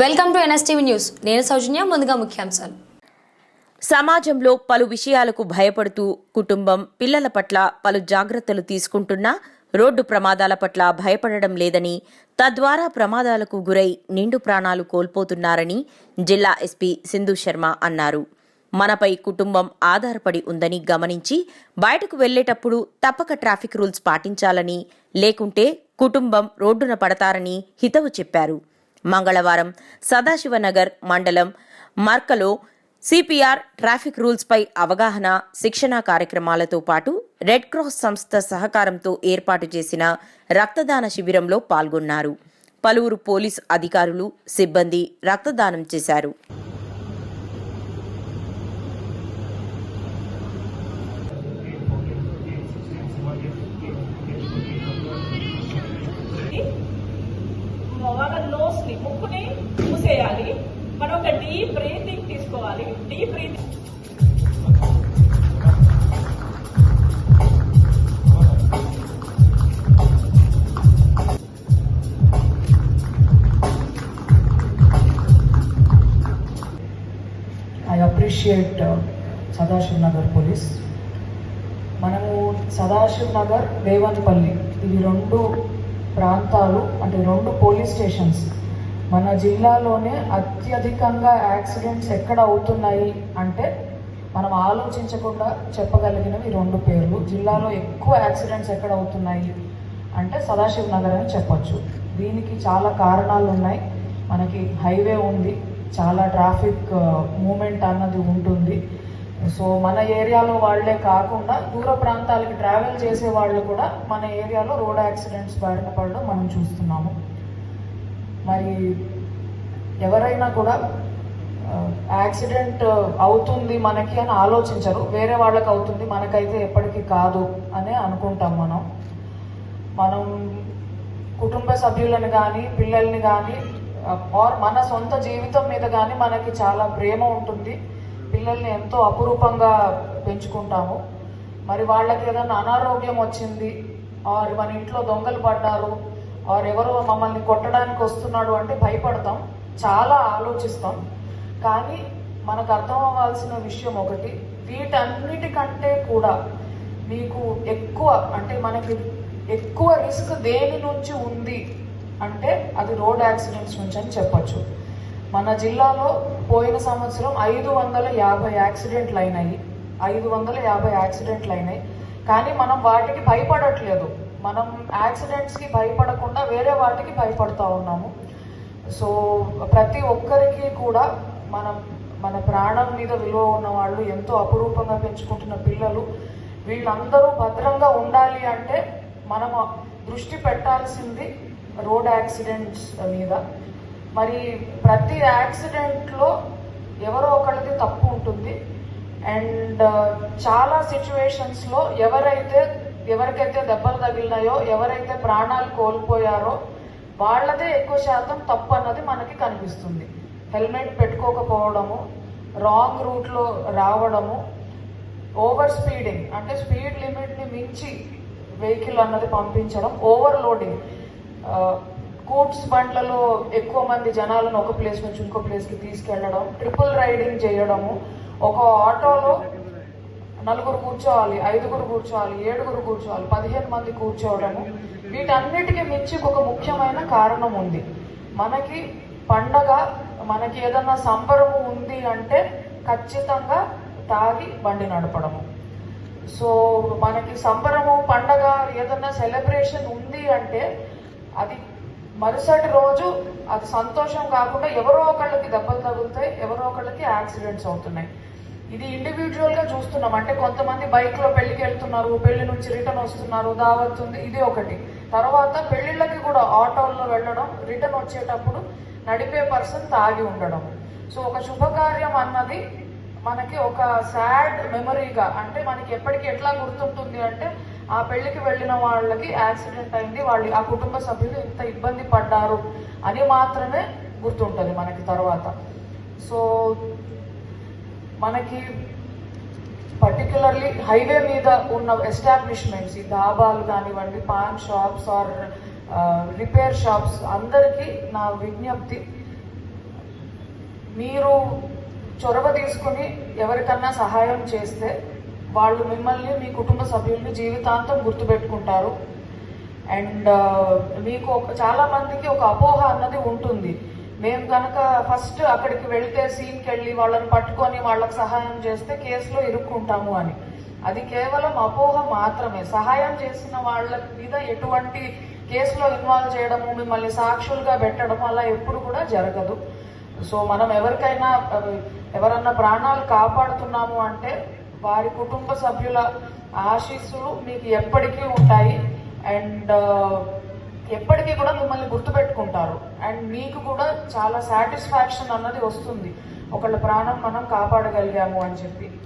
Welcome to NSTV news. నేను సౌజన్య ముందుగా ముఖ్యాంశాలు. సమాజంలో పలు విషయాలకు భయపడుతూ కుటుంబం పిల్లల పట్ల పలు జాగ్రత్తలు తీసుకుంటున్నా రోడ్డు ప్రమాదాల పట్ల భయపడడం లేదని తద్వారా ప్రమాదాలకు గురై నిండు ప్రాణాలు కోల్పోతున్నారని జిల్లా ఎస్పీ సింధు శర్మ అన్నారు. మనపై కుటుంబం ఆధారపడి ఉందని గమనించి బయటకు వెళ్ళేటప్పుడు తప్పక ట్రాఫిక్ రూల్స్ పాటించాలని లేకుంటే కుటుంబం రోడ్డున పడతారని హితవు చెప్పారు. మంగళవారం సదాశివనగర్ మండలం మర్కలో సిపిఆర్ ట్రాఫిక్ రూల్స్పై అవగాహన శిక్షణా కార్యక్రమాలతో పాటు రెడ్ క్రాస్ సంస్థ సహకారంతో ఏర్పాటు చేసిన రక్తదాన శిబిరంలో పాల్గొన్నారు. పలువురు పోలీస్ అధికారులు సిబ్బంది రక్తదానం చేశారు వాళ్ళ నోస్ని ముక్కుని మూసేయాలి మనం ఒక డీప్ బ్రీతింగ్ తీసుకోవాలి. Deep breathing I appreciate Sadashiv Nagar police మనము సదాశివ్ నగర్ దేవన్పల్లి ఇవి రెండు ప్రాంతాలు అంటే రెండు పోలీస్ స్టేషన్స్ మన జిల్లాలోనే అత్యధికంగా యాక్సిడెంట్స్ ఎక్కడ అవుతున్నాయి అంటే మనం ఆలోచించకుండా చెప్పగలిగినవి రెండు పేర్లు. జిల్లాలో ఎక్కువ యాక్సిడెంట్స్ ఎక్కడ అవుతున్నాయి అంటే సదాశివ నగర్ అని చెప్పొచ్చు. దీనికి చాలా కారణాలు ఉన్నాయి. మనకి హైవే ఉంది. చాలా ట్రాఫిక్ మూమెంట్ అన్నది ఉంటుంది. సో మన ఏరియాలో వాళ్ళే కాకుండా దూర ప్రాంతాలకి ట్రావెల్ చేసే వాళ్ళు కూడా మన ఏరియాలో రోడ్ యాక్సిడెంట్స్ బారిన పడడం మనం చూస్తున్నాము. మరి ఎవరైనా కూడా యాక్సిడెంట్ అవుతుంది మనకి అని ఆలోచించరు. వేరే వాళ్ళకి అవుతుంది మనకైతే ఎప్పటికీ కాదు అనే అనుకుంటాం మనం. మనం కుటుంబ సభ్యులను కానీ పిల్లల్ని కానీ ఆర్ మన సొంత జీవితం మీద కానీ మనకి చాలా ప్రేమ ఉంటుంది. పిల్లల్ని ఎంతో అపురూపంగా పెంచుకుంటాము. మరి వాళ్ళకి ఏదైనా అనారోగ్యం వచ్చింది ఆర్ మన ఇంట్లో దొంగలు పడ్డారు ఎవరో మమ్మల్ని కొట్టడానికి వస్తున్నాడు అంటే భయపడతాం చాలా ఆలోచిస్తాం. కానీ మనకు అర్థం అవ్వాల్సిన విషయం ఒకటి వీటన్నిటికంటే కూడా మీకు ఎక్కువ అంటే మనకి ఎక్కువ రిస్క్ దేని నుంచి ఉంది అంటే అది రోడ్ యాక్సిడెంట్స్ నుంచి అని చెప్పచ్చు. మన జిల్లాలో పోయిన సంవత్సరం ఐదు వందల యాభై యాక్సిడెంట్లు అయినాయి. ఐదు వందల యాభై యాక్సిడెంట్లు అయినాయి. కానీ మనం వాటికి భయపడట్లేదు. మనం యాక్సిడెంట్స్కి భయపడకుండా వేరే వాటికి భయపడుతూ ఉన్నాము. సో ప్రతి ఒక్కరికి కూడా మనం మన ప్రాణం మీద విలువ ఉన్న వాళ్ళు ఎంతో అపురూపంగా పెంచుకుంటున్న పిల్లలు వీళ్ళందరూ భద్రంగా ఉండాలి అంటే మనం దృష్టి పెట్టాల్సింది రోడ్ యాక్సిడెంట్స్ మీద. మరి ప్రతి యాక్సిడెంట్లో ఎవరో ఒకళ్ళది తప్పు ఉంటుంది. అండ్ చాలా సిచ్యువేషన్స్లో ఎవరైతే ఎవరికైతే దెబ్బలు తగిలినాయో ఎవరైతే ప్రాణాలు కోల్పోయారో వాళ్ళదే ఎక్కువ శాతం తప్పు అన్నది మనకి కనిపిస్తుంది. హెల్మెట్ పెట్టుకోకపోవడము రాంగ్ రూట్లో రావడము ఓవర్ స్పీడింగ్ అంటే స్పీడ్ లిమిట్ని మించి వెహికల్ అన్నది పంపించడం ఓవర్లోడింగ్. కూట్స్ బండ్లలో ఎక్కువ మంది జనాలను ఒక ప్లేస్ నుంచి ఇంకో ప్లేస్కి తీసుకెళ్ళడం ట్రిపుల్ రైడింగ్ చేయడము ఒక ఆటోలో నలుగురు కూర్చోవాలి ఐదుగురు కూర్చోవాలి ఏడుగురు కూర్చోవాలి పదిహేను మంది కూర్చోవడము. వీటన్నిటికీ మించి ఒక ముఖ్యమైన కారణం ఉంది. మనకి పండగ మనకి ఏదన్నా సంబరము ఉంది అంటే ఖచ్చితంగా తాగి బండి నడపడము. సో మనకి సంబరము పండగ ఏదన్నా సెలబ్రేషన్ ఉంది అంటే అది మరుసటి రోజు అది సంతోషం కాకుండా ఎవరో ఒకళ్ళకి దెబ్బలు తగులుతాయి ఎవరో ఒకళ్ళకి యాక్సిడెంట్స్ అవుతున్నాయి. ఇది ఇండివిజువల్గా చూస్తున్నాం. అంటే కొంతమంది బైక్లో పెళ్ళికి వెళ్తున్నారు పెళ్ళి నుంచి రిటర్న్ వస్తున్నారు దావతుంది ఇది ఒకటి. తర్వాత పెళ్ళిళ్ళకి కూడా ఆటోల్లో వెళ్ళడం రిటర్న్ వచ్చేటప్పుడు నడిపే పర్సన్ తాగి ఉండడం. సో ఒక శుభకార్యం అన్నది మనకి ఒక సాడ్ మెమరీగా అంటే మనకి ఎప్పటికీ ఎట్లా గుర్తుంటుంది అంటే ఆ పెళ్ళికి వెళ్ళిన వాళ్ళకి యాక్సిడెంట్ అయింది వాళ్ళు ఆ కుటుంబ సభ్యులు ఇంత ఇబ్బంది పడ్డారు అని మాత్రమే గుర్తుంటుంది మనకి తర్వాత. సో మనకి పర్టికులర్లీ హైవే మీద ఉన్న ఎస్టాబ్లిష్మెంట్స్ ఈ ధాబాలు కానివ్వండి pan shops or repair shops అందరికీ నా విజ్ఞప్తి మీరు చొరవ తీసుకుని ఎవరికన్నా సహాయం చేస్తే వాళ్ళు మిమ్మల్ని మీ కుటుంబ సభ్యుల్ని జీవితాంతం గుర్తుపెట్టుకుంటారు. అండ్ మీకు చాలామందికి చాలా మందికి ఒక అపోహ అన్నది ఉంటుంది. మేము కనుక ఫస్ట్ అక్కడికి వెళ్తే సీన్కి వెళ్ళి వాళ్ళని పట్టుకొని వాళ్ళకి సహాయం చేస్తే కేసులో ఇరుక్కుంటాము అని. అది కేవలం అపోహ మాత్రమే. సహాయం చేసిన వాళ్ళ మీద ఎటువంటి కేసులో ఇన్వాల్వ్ చేయడము మిమ్మల్ని సాక్షులుగా పెట్టడం అలా ఎప్పుడు కూడా జరగదు. సో మనం ఎవరికైనా ఎవరన్నా ప్రాణాలు కాపాడుతున్నాము అంటే వారి కుటుంబ సభ్యుల ఆశీస్సులు మీకు ఎప్పటికీ ఉంటాయి. అండ్ ఎప్పటికీ కూడా మిమ్మల్ని గుర్తుపెట్టుకుంటారు. అండ్ మీకు కూడా చాలా సాటిస్ఫాక్షన్ అన్నది వస్తుంది. ఒకళ్ళ ప్రాణం మనం కాపాడగలిగాము అని చెప్పి.